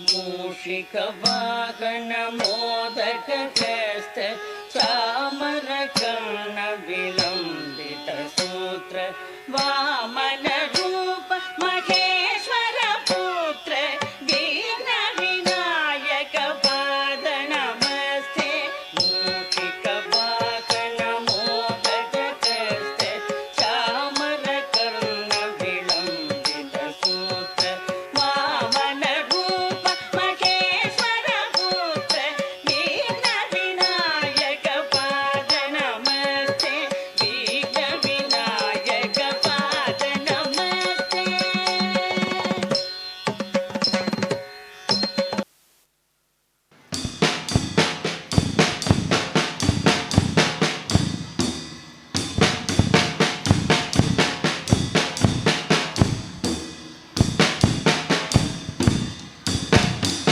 मूषिकवाहनमोदकस्त चामरकर्णविलम्बितसूत्र वा